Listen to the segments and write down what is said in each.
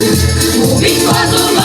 Viçoso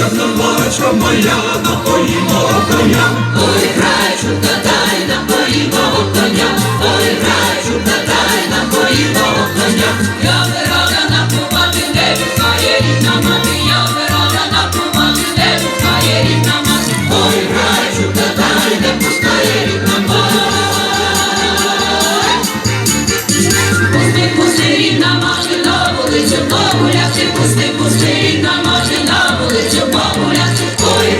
коня, Чорноморочка моя, напоїмо коня. Ой, грай, чорта, дай, напої коня. Ой, грай, чорта, дай, напої мого коня. Я вирада напувати, не пускає рідна мати. Я вирада напувати, не пускає рідна мати. Ой, грай, чорта, дай, не пускає рідна мати. Пусти, пусти, рідна мати, на вулицю погуляти. Пусти, пусти, рідна вулицю погуляти. Ой,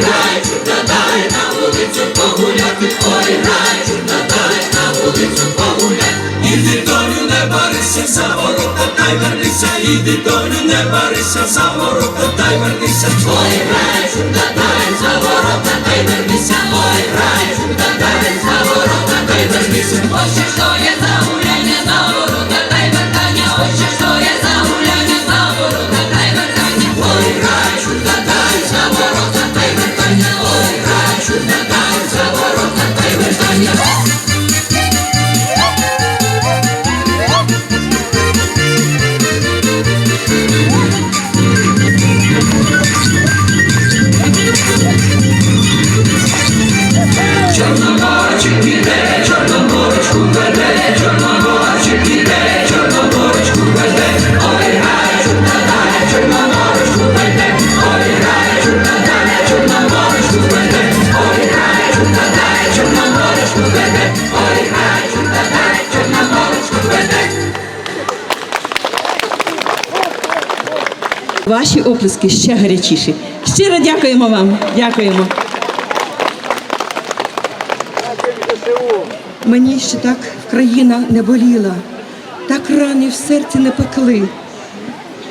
чорта, дай, на вулицю погуляти. Ой, грай, чорта, дай, на вулицю погуляти. Іди долю, не барися, за ворота, та й вернися, іди долю, не барися, за ворота, та й вернися. Ой, грай, чорта, дай, за ворота, та й вернися. Ой, грай, чорта, дай, за ворота, та й вернися. Ось що є оплески ще гарячіші. Щиро дякуємо вам. Дякуємо. Мені ще так країна не боліла, так рани в серці не пекли.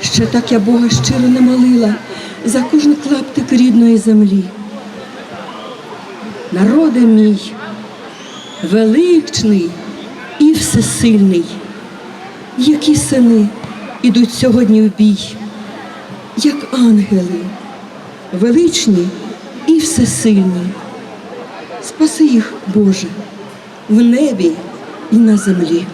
Ще так я Бога щиро не молила за кожен клаптик рідної землі. Народи мій, величний і всесильний, які сини ідуть сьогодні в бій як ангели, величні і всесильні. Спаси їх, Боже, в небі і на землі.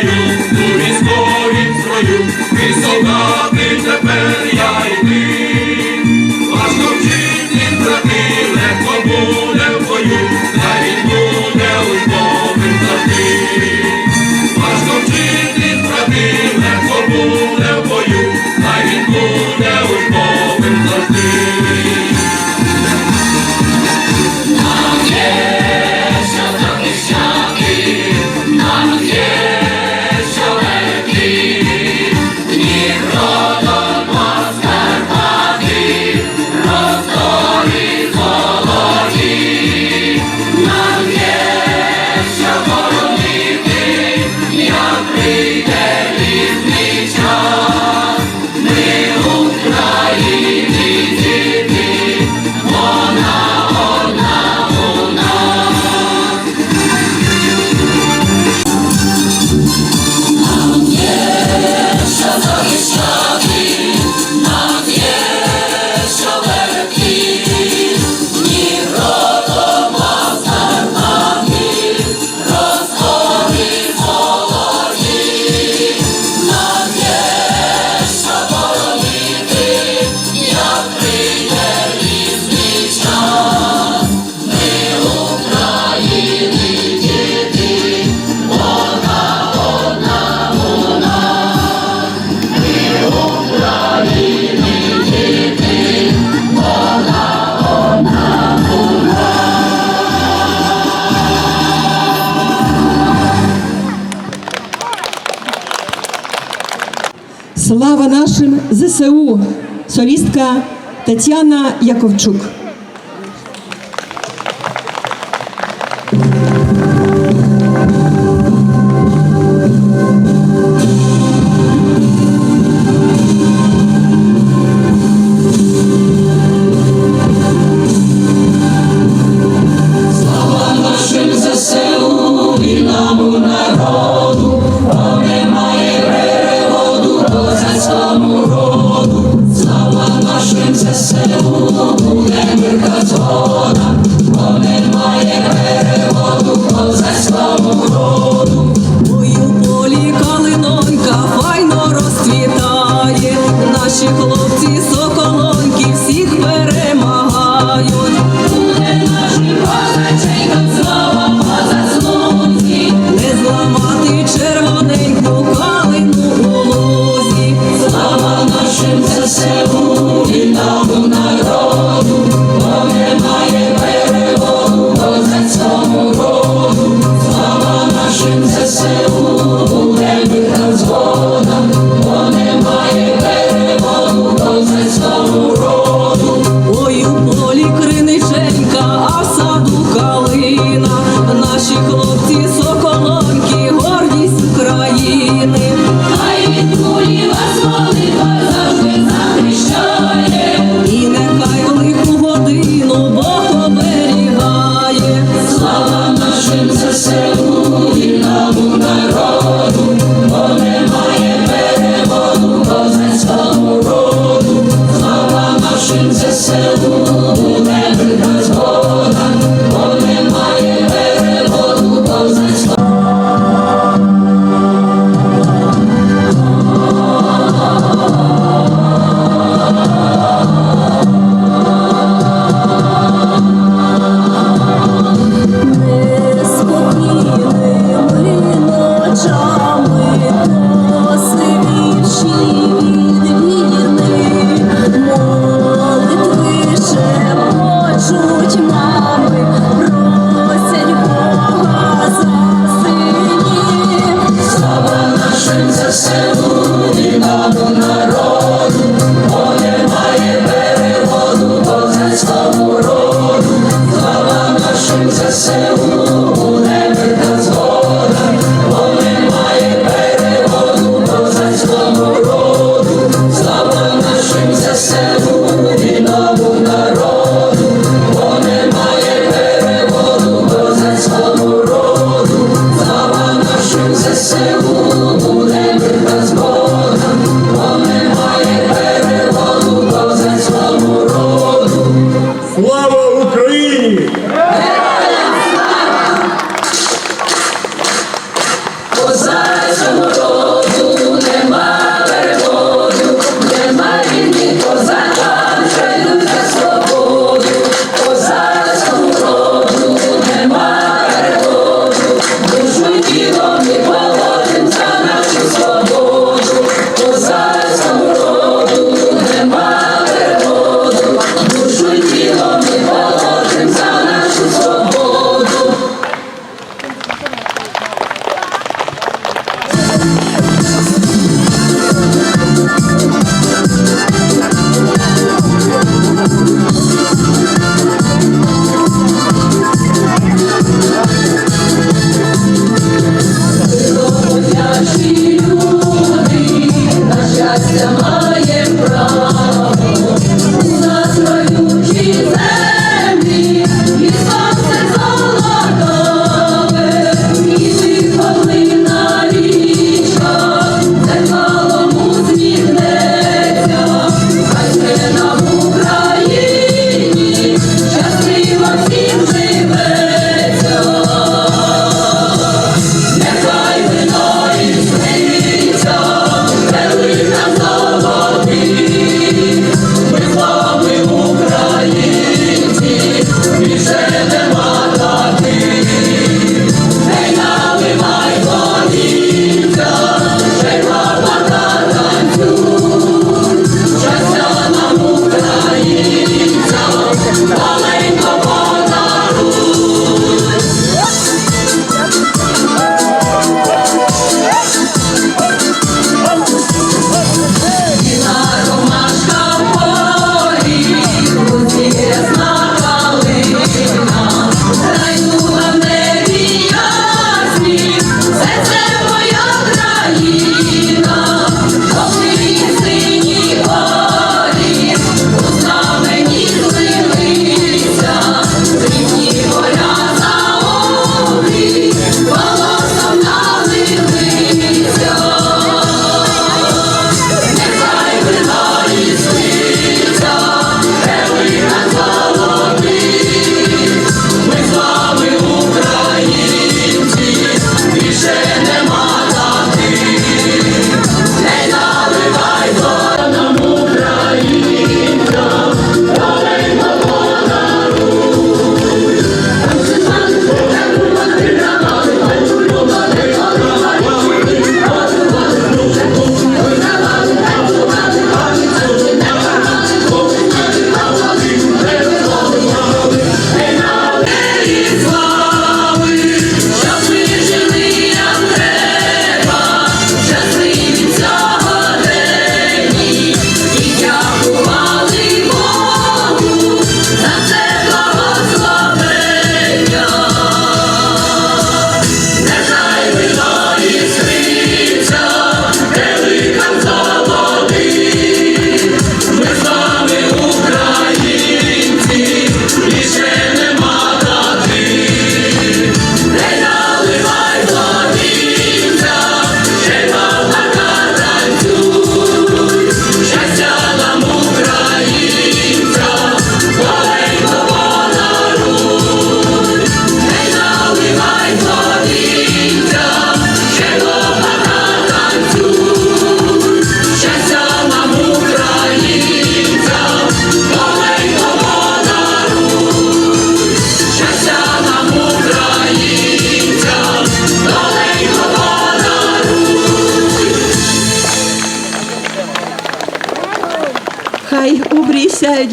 знаю, служі сторін свою, і солдати тепер. Слава нашим ЗСУ, солістка Тетяна Яковчук.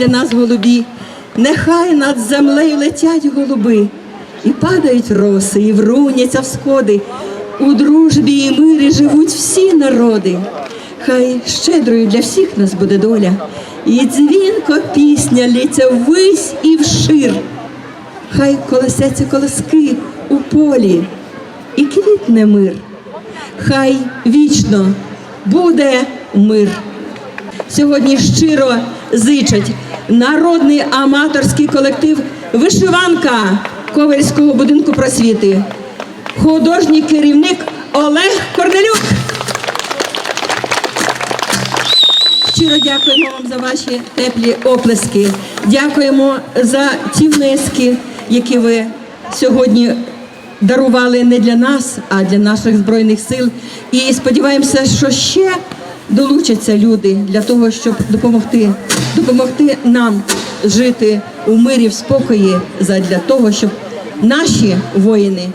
для нас голубі, нехай над землею летять голуби, і падають роси, і вруняться в сходи. У дружбі і мирі живуть всі народи. Хай щедрою для всіх нас буде доля, і дзвінко пісня лється ввись і вшир. Хай колесяться колоски у полі і квітне мир. Хай вічно буде мир. Сьогодні щиро зичать народний аматорський колектив Вишиванка Ковельського будинку просвіти, художній керівник Олег Корнелюк. Щиро дякуємо вам за ваші теплі оплески. Дякуємо за ті внески, які ви сьогодні дарували не для нас, а для наших збройних сил. І сподіваємося, що ще долучаться люди для того, щоб допомогти, допомогти нам жити у мирі, в спокої, задля того, щоб наші воїни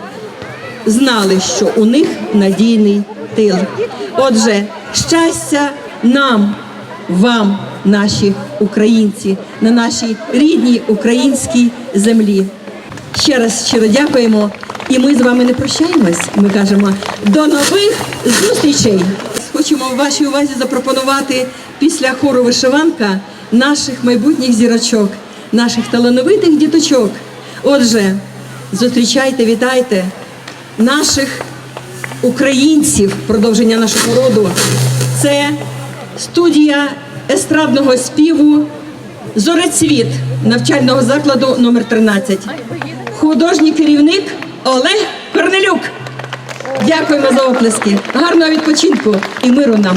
знали, що у них надійний тил. Отже, щастя нам, вам, наші українці, на нашій рідній українській землі. Ще раз щиро дякуємо. І ми з вами не прощаємось. Ми кажемо до нових зустрічей. Хочемо вашій увазі запропонувати після хору вишиванка наших майбутніх зірочок, наших талановитих діточок. Отже, зустрічайте, вітайте наших українців, продовження нашого роду. Це студія естрадного співу Зорецвіт навчального закладу номер 13 Художній керівник Олег Корнелюк. Дякуємо за оплески. Гарного відпочинку і миру нам.